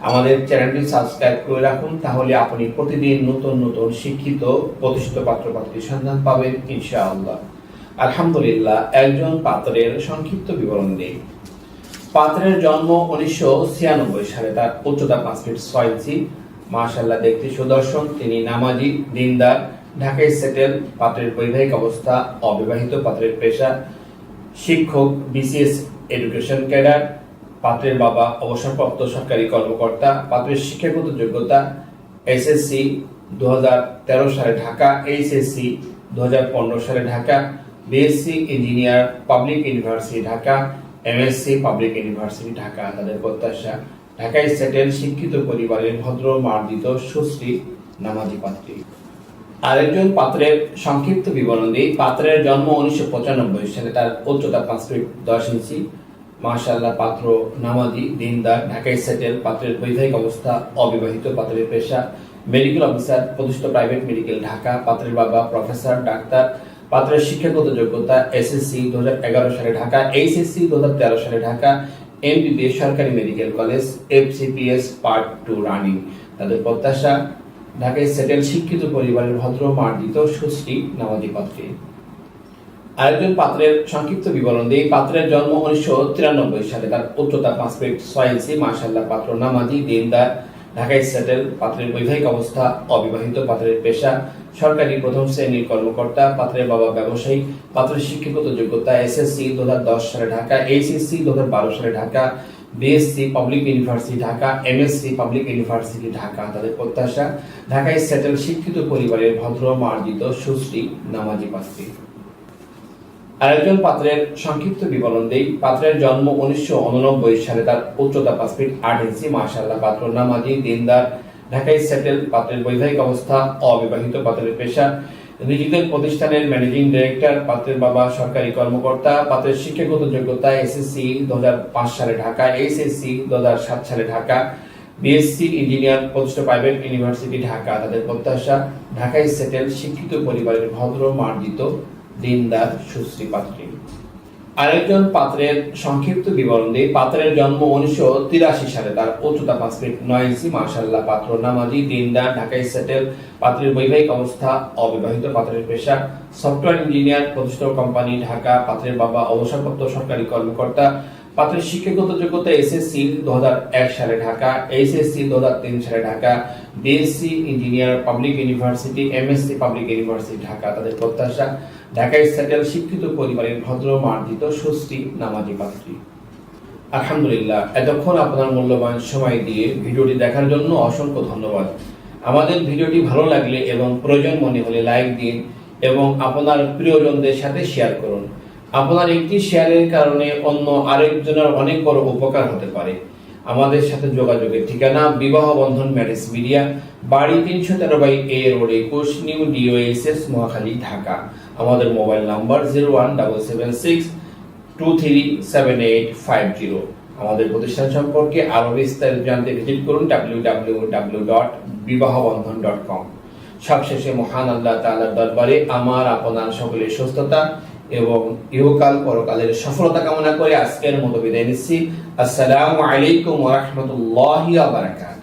আমাদের চ্যানেলটি সাবস্ক্রাইব করে রাখুন, তাহলে আপনি প্রতিদিন নতুন নতুন শিক্ষিত, প্রতিষ্ঠিত পাত্র পাত্রীর সন্ধান পাবেন, ইনশাআল্লাহ। আলহামদুলিল্লাহ, একজন পাত্রের সংক্ষিপ্ত বিবরণ নেই। পাত্রের জন্ম উনিশশো ছিয়ানব্বই সালে, তার উচ্চতা পাঁচ ফিট ছয় ইঞ্চি। মাশাল্লাহ দেখতে সুদর্শন, তিনি নামাজি, দিনদার, ঢাকায় সেটেল, পাত্রের বৈবাহিক অবস্থা, অবিবাহিত পাত্রের পেশা, শিক্ষক, বিসিএস এডুকেশন ক্যাডার পাত্রের বাবা, অবসরপ্রাপ্ত সরকারি কর্মকর্তা, পাত্রের শিক্ষাগত যোগ্যতা এসএসসি দুহাজার তেরো সালে ঢাকা এইচএসসি দুহাজার পনেরো সালে Dhaka BSc engineer public university Dhaka MSc public university Dhaka, তাদের প্রত্যাশা। ঢাকায় সেটেল শিক্ষিত পরিবারের ভদ্র, মার্জিত, সুশ্রী, নামাজি পাত্রী। আরেকজন পাত্রের সংক্ষিপ্ত বিবরণ দিই। পাত্রের জন্ম উনিশশো পঁচানব্বই সালে, তার উচ্চতা পাঁচ ফিট দশ ইঞ্চি। মাশাল্লাহ পাত্র নামাজি, দিনদার ঢাকায় সেটেল পাত্রের বৈবাহিক অবস্থা, অবিবাহিত পাত্রের পেশা মেডিকেল অফিসার প্রতিষ্ঠিত প্রাইভেট মেডিকেল ঢাকা, পাত্রের বাবা প্রফেসর ডাক্তার, পাত্রের শিক্ষাগত যোগ্যতা এসএসসি দুহাজার এগারো সালে ঢাকা এইচএসসি দুহাজার তেরো সালে ঢাকা এমবিবিএস সরকারি medical college FCPS part two running তাদের প্রত্যাশা, ঢাকায় সেটেল শিক্ষিত পরিবারের ভদ্র, মার্জিত, সুশ্রী, নামাজি পাত্রী। আরেকজন পাত্রের সংক্ষিপ্ত বিবরণ দিই পাত্রের জন্ম উনিশশো তিরানব্বই সালে। তার উচ্চতা পাঁচ ফিট ছয় ইঞ্চি। মাসাল্লাহ পাত্র নামাজি, দিনদার, ঢাকায় সেটেল। পাত্রের বৈবাহিক অবস্থা, অবিবাহিত পাত্রের পেশা, সরকারি প্রথম শ্রেণির কর্মকর্তা, পাত্রের বাবা ব্যবসায়ী, পাত্রের শিক্ষাগত যোগ্যতা, এসএসসি দু হাজার দশ সালে ঢাকা, এইচএসসি দু হাজার বারো সালে Dhaka, BSc public university Dhaka, MSc public university Dhaka তাদের প্রত্যাশা। ঢাকায় সেটেল শিক্ষিত পরিবারের ভদ্র, মার্জিত, সুশ্রী, নামাজি পাত্রী। আরেকজন পাত্রের সংক্ষিপ্ত বিবরণ দেই। পাত্রের জন্ম উনিশশো সালে তার উচ্চতা পাঁচ ফিট আট ইঞ্চি মাসাল্লাহ পাত্র নামাজি দিনদার। ঢাকায় সেটেল পাত্রের বৈবাহিক অবস্থা, অবিবাহিত পাত্রের পেশা। ডিজিটাল প্রতিষ্ঠানের ম্যানেজিং ডিরেক্টর, পাত্রের বাবা সরকারি কর্মকর্তা, পাত্রের শিক্ষাগত যোগ্যতা এসএসসি দুহাজার পাঁচ সালে ঢাকা এইচএসসি দু সালে ঢাকা, বিএসসি ইঞ্জিনিয়ার প্রতিষ্ঠিত প্রাইভেট ইউনিভার্সিটি ঢাকা। তাদের প্রত্যাশা, ঢাকায় সেটেল, শিক্ষিত পরিবারের ভদ্র, মার্জিত দিনদার সুশ্রী পাত্রী। আরেকজন পাত্রের সংক্ষিপ্ত বিবরণ দিয়ে পাত্রের জন্ম উনিশশো তিরাশি সালে। তার উচ্চতা পাঁচ ফিট নয় ইঞ্চি। মার্শাল্লাহ পাত্র নামাজি, দিনদার, ঢাকায় সেটেল পাত্রের বৈবাহিক অবস্থা, অবিবাহিত পাত্রের পেশা। সফটওয়্যার ইঞ্জিনিয়ার প্রতিষ্ঠিত কোম্পানি ঢাকা। পাত্রের বাবা অবসরপ্রাপ্ত সরকারি কর্মকর্তা। পাত্রের শিক্ষাগত যোগ্যতা এসএসসি দু সালে ঢাকা এইচএসসি দু সালে Dhaka BSc engineer public university MSc public university Dhaka, তাদের প্রত্যাশা, ঢাকায় সেটেল শিক্ষিত, পরিবারের ভদ্র, মার্জিত সুশ্রী নামাজি পাত্রী। আলহামদুলিল্লাহ, এতক্ষণ আপনার মূল্যবান সময় দিয়ে ভিডিওটি দেখার জন্য অসংখ্য ধন্যবাদ। আমাদের ভিডিওটি ভালো লাগলে এবং প্রয়োজন মনে হলে লাইক দিন এবং আপনার প্রিয়জনদের সাথে শেয়ার করুন। আপনার একটি শেয়ারের কারণে অন্য আরেকজনের অনেক বড় উপকার হতে পারে। আমাদের সাথে যোগাযোগের ঠিকানা বিবাহ বন্ধন ম্যারেজ মিডিয়া, বাড়ি তিনশো তেরো বাই এ রোড একুশ, নিউ ডিওএসএস মহাখালী, ঢাকা। আমাদের mobile number zero one double seven six two three seven eight five zero. আমাদের প্রতিষ্ঠান সম্পর্কে আরও বিস্তারিত জানতে ভিজিট করুন ডাব্লিউ ডাব্লিউ ডাব্লিউ ডট বিবাহ বন্ধন ডট কম। সবশেষে মহান আল্লাহ তাআলার দরবারে আমার, আপনার সকলের সুস্থতা এবং ইহকাল পরকালের সফলতা কামনা করে আজকের মতো বিদায় নিচ্ছি। আসসালামু আলাইকুম ওয়া বারাকাতুহু।